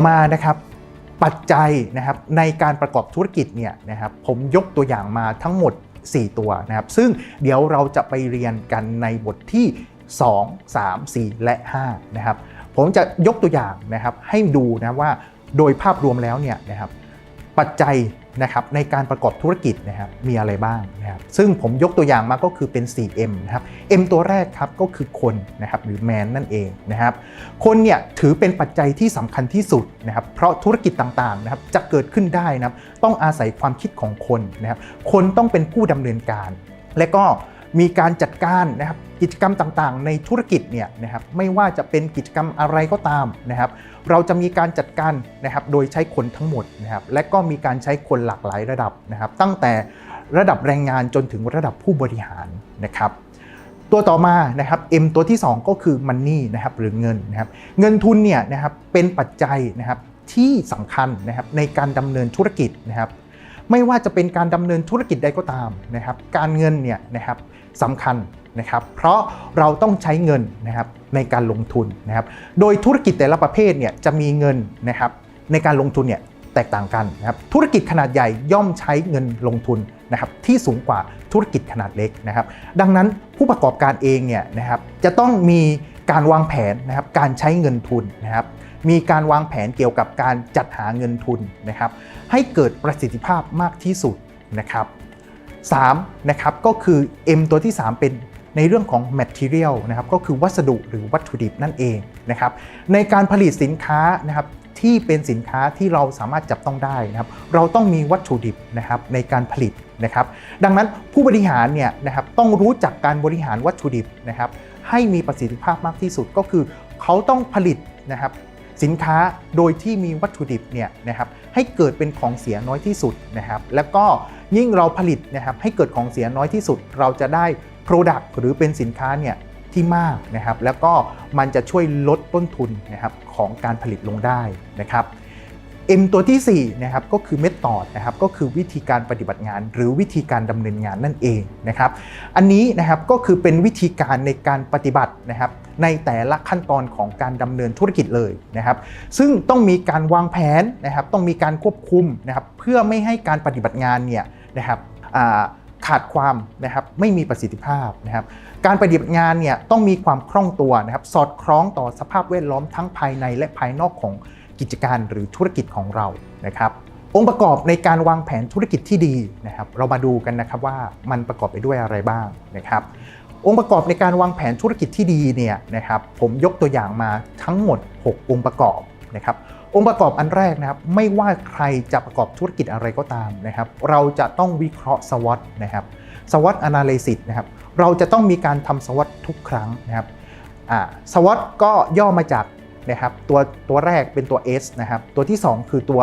่อมานะครับปัจจัยนะครับในการประกอบธุรกิจเนี่ยนะครับผมยกตัวอย่างมาทั้งหมด 4 ตัวนะครับ ซึ่งเดี๋ยวเราจะไปเรียนกันในบทที่ 2 3 4 และ5นะครับผมจะยกตัวอย่างนะครับให้ดูนะว่าโดยภาพรวมแล้วเนี่ยนะครับปัจจัย นะครับในการประกอบธุรกิจนะครับมีอะไรบ้างนะครับซึ่งผมยกตัวอย่างมาก็คือเป็น 4M นะครับ M ตัวแรกครับก็คือคนนะครับหรือแมนนั่นเองนะครับคนเนี่ยถือเป็นปัจจัยที่สำคัญที่สุดนะครับเพราะธุรกิจต่างๆนะครับจะเกิดขึ้นได้นะครับต้องอาศัยความคิดของคนนะครับคนต้องเป็นผู้ดำเนินการ และก็มีการจัดการนะครับ กิจกรรมต่างๆ ในธุรกิจเนี่ยนะครับไม่ว่าจะเป็นกิจกรรมอะไรก็ตามนะครับเราจะมีการจัดการนะครับโดยใช้คนทั้งหมดนะครับและก็มีการใช้คนหลากหลายระดับนะครับตั้งแต่ระดับแรงงานจนถึงระดับผู้บริหารนะครับตัวต่อมานะครับ M ตัวที่ 2 ก็คือ Money นะครับหรือเงินนะครับเงินทุนเนี่ยนะครับเป็นปัจจัยนะครับที่สำคัญนะครับในการดำเนินธุรกิจนะครับไม่ว่าจะเป็นการดำเนินธุรกิจใดก็ตามนะครับการเงินเนี่ยนะครับสำคัญ นะครับเพราะเราต้องใช้เงินนะครับในการลงทุนนะครับโดยธุรกิจแต่ละประเภทเนี่ยจะมีเงินนะครับในการลงทุนเนี่ยแตกต่างกันนะครับธุรกิจขนาดใหญ่ย่อมใช้เงินลงทุนนะครับที่สูงกว่าธุรกิจขนาดเล็กนะครับ ดังนั้นผู้ประกอบการเองเนี่ยนะครับจะต้องมีการวางแผนนะครับการใช้เงินทุนนะครับมีการวางแผนเกี่ยวกับการจัดหาเงินทุนนะครับให้เกิดประสิทธิภาพมากที่สุดนะครับ3นะครับก็คือ M ตัวที่ 3 เป็น ในเรื่องของ material นะครับก็คือวัสดุหรือวัตถุดิบนั่นเองนะครับในการผลิตสินค้านะครับที่เป็นสินค้าที่เราสามารถจับต้องได้นะครับเราต้องมีวัตถุดิบนะครับในการผลิตนะครับดังนั้นผู้บริหารเนี่ยนะครับต้องรู้จักการบริหารวัตถุดิบนะครับให้มีประสิทธิภาพมากที่สุดก็คือ เขาต้องผลิตนะครับสินค้าโดยที่มีวัตถุดิบเนี่ยนะครับให้เกิดเป็นของเสียน้อยที่สุดนะครับแล้วก็ยิ่งเราผลิตนะครับให้เกิดของเสียน้อยที่สุด เราจะได้ Product หรือเป็นสินค้าเนี่ยที่มากนะครับ แล้วก็มันจะช่วยลดต้นทุนนะครับของการผลิตลงได้นะครับ M ตัวที่4นะครับก็คือเมธอดนะครับก็คือวิธีการปฏิบัติงาน หรือวิธีการดำเนินงานนั่นเองนะครับอันนี้นะครับก็คือเป็นวิธีการในการปฏิบัตินะครับในแต่ละขั้นตอนของการดำเนินธุรกิจเลยนะครับ ซึ่งต้องมีการวางแผนนะครับต้องมีการควบคุมนะครับเพื่อไม่ให้การปฏิบัติงานเนี่ยนะครับอ่า ขาดความนะครับไม่มีประสิทธิภาพนะครับการปฏิบัติงานเนี่ยต้องมีความคล่องตัวนะครับสอดคล้องต่อสภาพแวดล้อมทั้งภายในและภายนอกของกิจการหรือธุรกิจของเรานะครับองค์ประกอบในการวางแผนธุรกิจที่ดีนะครับเรามาดูกันนะครับว่ามันประกอบไปด้วยอะไรบ้างนะครับองค์ประกอบในการวางแผนธุรกิจที่ดีเนี่ยนะครับผมยกตัวอย่างมาทั้งหมด 6 องค์ประกอบ นะครับองค์ประกอบอันแรกนะครับไม่ว่าใครจะประกอบธุรกิจอะไรก็ตามนะครับเราจะต้องวิเคราะห์ SWOT นะครับ SWOT analysis นะครับเราจะต้องมีการทำ SWOT ทุกครั้งนะครับอ่า SWOT ก็ย่อมาจากนะครับตัวตัวแรกเป็นตัว S นะครับตัวที่ 2 คือตัว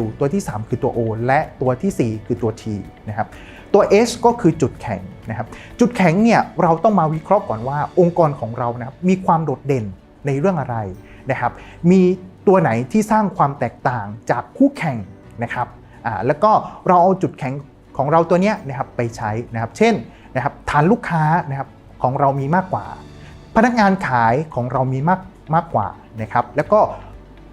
W ตัวที่ 3 คือตัว O และตัวทีสี่ 4 คือตัว T นะครับตัว S ก็คือจุดแข็งนะครับจุดแข็งเนี่ยเราต้องมาวิเคราะห์ก่อนว่าองค์กรของเรานะครับมีความโดดเด่นในเรื่องอะไรนะครับมี ตัวไหนที่สร้างความแตกต่างจากคู่แข่งนะครับอ่าแล้วก็เราเอาจุดแข็งของเราตัวเนี้ยนะครับไปใช้นะครับ เช่นนะครับฐานลูกค้านะครับของเรามีมากกว่า พนักงานขายของเรามีมากมากกว่านะครับ แล้วก็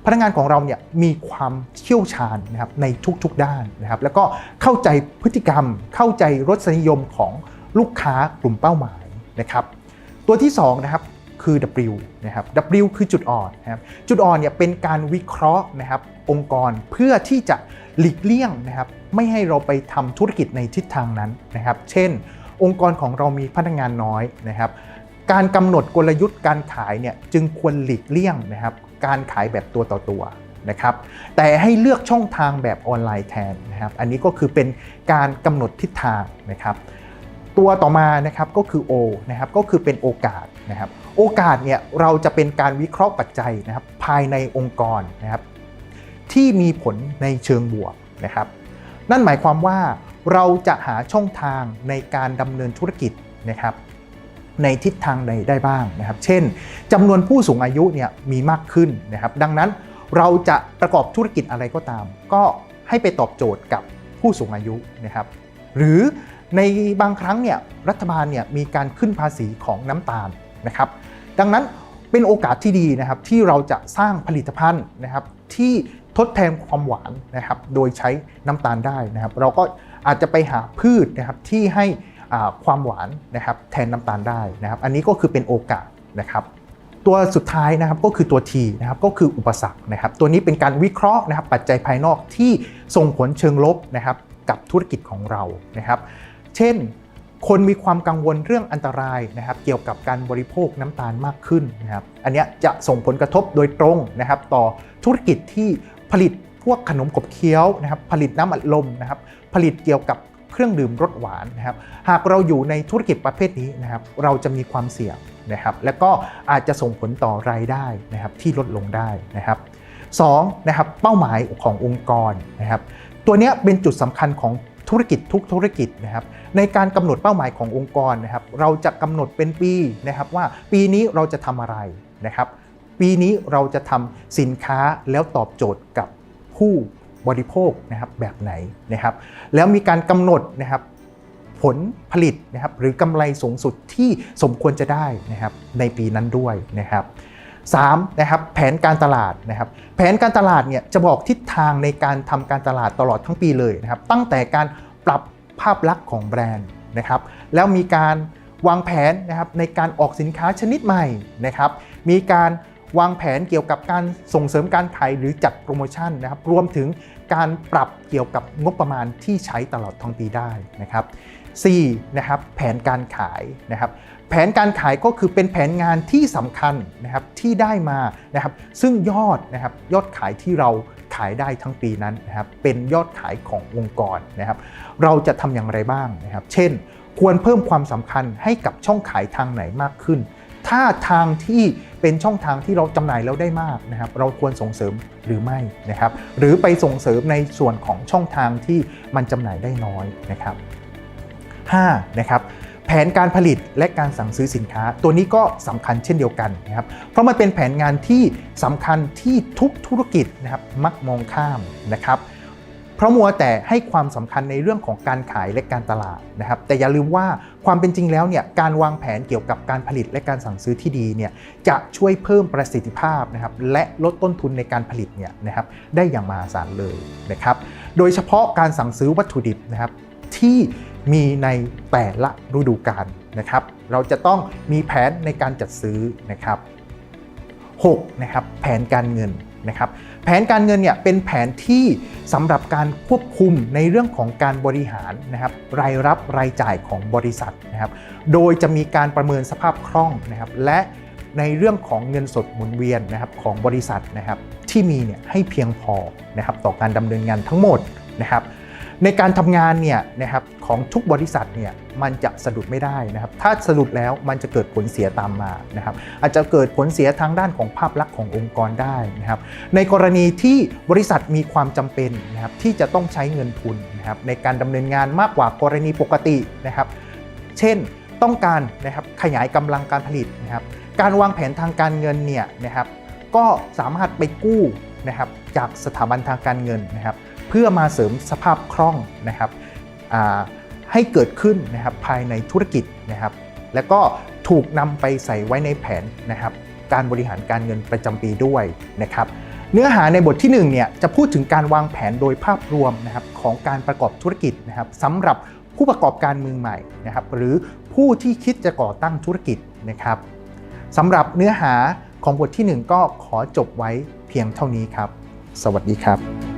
พนักงานของเราเนี่ยมีความเชี่ยวชาญนะครับในทุกๆด้านนะครับ แล้วก็เข้าใจพฤติกรรม เข้าใจรสนิยมของลูกค้ากลุ่มเป้าหมายนะครับ ตัวที่2นะครับ คือ W นะครับ W คือจุดอ่อนนะครับจุดอ่อนเนี่ยเป็นการวิเคราะห์นะครับองค์กรเพื่อที่จะหลีกเลี่ยงนะครับไม่ให้เราไปทำธุรกิจในทิศทางนั้นนะครับ เช่น องค์กรของเรามีพนักงานน้อยนะครับ การกำหนดกลยุทธ์การขายเนี่ยจึงควรหลีกเลี่ยงนะครับการขายแบบตัวต่อตัวนะครับแต่ให้เลือกช่องทางแบบออนไลน์แทนนะครับอันนี้ก็คือเป็นการกำหนดทิศทางนะครับตัวต่อมานะครับก็คือ O นะครับก็คือเป็นโอกาสนะครับ โอกาสเนี่ยเราจะเป็นการวิเคราะห์ปัจจัยนะครับภายในองค์กรนะครับที่มีผลในเชิงบวกนะครับ นั่นหมายความว่าเราจะหาช่องทางในการดำเนินธุรกิจนะครับในทิศทางใดได้บ้างนะครับ เช่นจำนวนผู้สูงอายุเนี่ยมีมากขึ้นนะครับ ดังนั้นเราจะประกอบธุรกิจอะไรก็ตาม ก็ให้ไปตอบโจทย์กับผู้สูงอายุนะครับ หรือในบางครั้งเนี่ยรัฐบาลเนี่ยมีการขึ้นภาษีของน้ำตาล นะครับ ดังนั้นเป็นโอกาสที่ดีนะครับที่เราจะสร้างผลิตภัณฑ์นะครับที่ทดแทนความหวานนะครับโดยใช้น้ำตาลได้นะครับ เราก็อาจจะไปหาพืชนะครับที่ให้ความหวานนะครับแทนน้ำตาลได้นะครับ อันนี้ก็คือเป็นโอกาสนะครับตัวสุดท้ายนะครับก็คือตัว T นะครับก็คืออุปสรรคนะครับ ตัวนี้เป็นการวิเคราะห์นะครับ ปัจจัยภายนอกที่ส่งผลเชิงลบนะครับกับธุรกิจของเรานะครับ เช่น คนมีความกังวลเรื่องอันตรายนะครับเกี่ยวกับการบริโภคน้ำตาลมากขึ้นนะครับอันนี้จะส่งผลกระทบโดยตรงนะครับต่อธุรกิจที่ผลิตพวกขนมขบเคี้ยวนะครับผลิตน้ำอัดลมนะครับผลิตเกี่ยวกับเครื่องดื่มรสหวานนะครับหากเราอยู่ในธุรกิจประเภทนี้นะครับเราจะมีความเสี่ยงนะครับและก็อาจจะส่งผลต่อรายได้นะครับที่ลดลงได้นะครับสองนะครับเป้าหมายขององค์กรนะครับตัวนี้เป็นจุดสำคัญของธุรกิจทุกธุรกิจนะครับ ในการกำหนดเป้าหมายขององค์กรนะครับเราจะกำหนดเป็นปีนะครับว่าปีนี้เราจะทำอะไรนะครับ ปีนี้เราจะทำสินค้าแล้วตอบโจทย์กับผู้บริโภคนะครับแบบไหนนะครับ แล้วมีการกำหนดนะครับผลผลิตนะครับหรือกำไรสูงสุดที่สมควรจะได้นะครับในปีนั้นด้วยนะครับ3นะครับแผนการตลาดนะครับแผนการตลาดเนี่ยจะบอกทิศทางในการทำการตลาดตลอดทั้งปีเลยนะครับตั้งแต่การปรับ ภาพลักษณ์ของแบรนด์นะครับ แล้วมีการวางแผนนะครับในการออกสินค้าชนิดใหม่นะครับ มีการวางแผนเกี่ยวกับการส่งเสริมการขายหรือจัดโปรโมชั่นนะครับ รวมถึงการปรับเกี่ยวกับงบประมาณที่ใช้ตลอดทั้งปีได้นะครับ 4 นะครับแผนการขายนะครับ แผนการขายก็คือเป็นแผนงานที่สำคัญนะครับที่ได้มานะครับ ซึ่งยอดนะครับยอดขายที่เรา ขายได้ทั้งปีนั้นนะครับเป็นยอดขายขององค์กรนะครับ เราจะทำอย่างไรบ้างนะครับ เช่น ควรเพิ่มความสำคัญให้กับช่องขายทางไหนมากขึ้น ถ้าทางที่เป็นช่องทางที่เราจำหน่ายแล้วได้มากนะครับ เราควรส่งเสริมหรือไม่นะครับ หรือไปส่งเสริมในส่วนของช่องทางที่มันจำหน่ายได้น้อยนะครับ 5. นะครับ นการผลิตและการสั่งซื้อสินค้า ตัวนี้ก็สำคัญเช่นเดียวกันนะครับเพราะมันเป็นแผนงานที่สำคัญที่ทุกธุรกิจนะครับมักมองข้ามนะครับเพราะมัวแต่ให้ความสำคัญในเรื่องของการขายและการตลาดนะครับ แต่อย่าลืมว่าความเป็นจริงแล้วเนี่ยการวางแผนเกี่ยวกับการผลิตและการสั่งซื้อที่ดีเนี่ยจะช่วยเพิ่มประสิทธิภาพนะครับและลดต้นทุนในการผลิตเนี่ยนะครับได้อย่างมหาศาลเลยนะครับ โดยเฉพาะการสั่งซื้อวัตถุดิบนะครับที่ มีในแต่ละฤดูกาลนะครับ เราจะต้องมีแผนในการจัดซื้อนะครับ 6. นะครับแผนการเงินนะครับแผนการเงินเนี่ยเป็นแผนที่สำหรับการควบคุมในเรื่องของการบริหารนะครับรายรับรายจ่ายของบริษัทนะครับ โดยจะมีการประเมินสภาพคล่องนะครับและในเรื่องของเงินสดหมุนเวียนนะครับของบริษัทนะครับที่มีเนี่ยให้เพียงพอนะครับต่อการดำเนินงานทั้งหมดนะครับ ในการทำงานเนี่ยนะครับของทุกบริษัทเนี่ยมันจะสะดุดไม่ได้นะครับ ถ้าสะดุดแล้วมันจะเกิดผลเสียตามมานะครับอาจจะเกิดผลเสียทางด้านของภาพลักษณ์ขององค์กรได้นะครับ ในกรณีที่บริษัทมีความจำเป็นนะครับที่จะต้องใช้เงินทุนนะครับในการดำเนินงานมากกว่ากรณีปกตินะครับ เช่นต้องการนะครับขยายกำลังการผลิตนะครับการวางแผนทางการเงินเนี่ยนะครับก็สามารถไปกู้นะครับจากสถาบันทางการเงินนะครับ พื่อมาเสริมสภาพคล่องนะครับให้เกิดขึ้นนะครับภายในธุรกิจนะครับ แล้วก็ถูกนำไปใส่ไว้ในแผนนะครับการบริหารการเงินประจำปีด้วยนะครับ เนื้อหาในบทที่1เนี่ยจะพูดถึงการวางแผนโดยภาพรวมนะครับของการประกอบธุรกิจนะครับสำหรับผู้ประกอบการมือใหม่นะครับ หรือผู้ที่คิดจะก่อตั้งธุรกิจนะครับสำหรับเนื้อหาของบทที่ 1 ก็ขอจบไว้เพียงเท่านี้ครับ สวัสดีครับ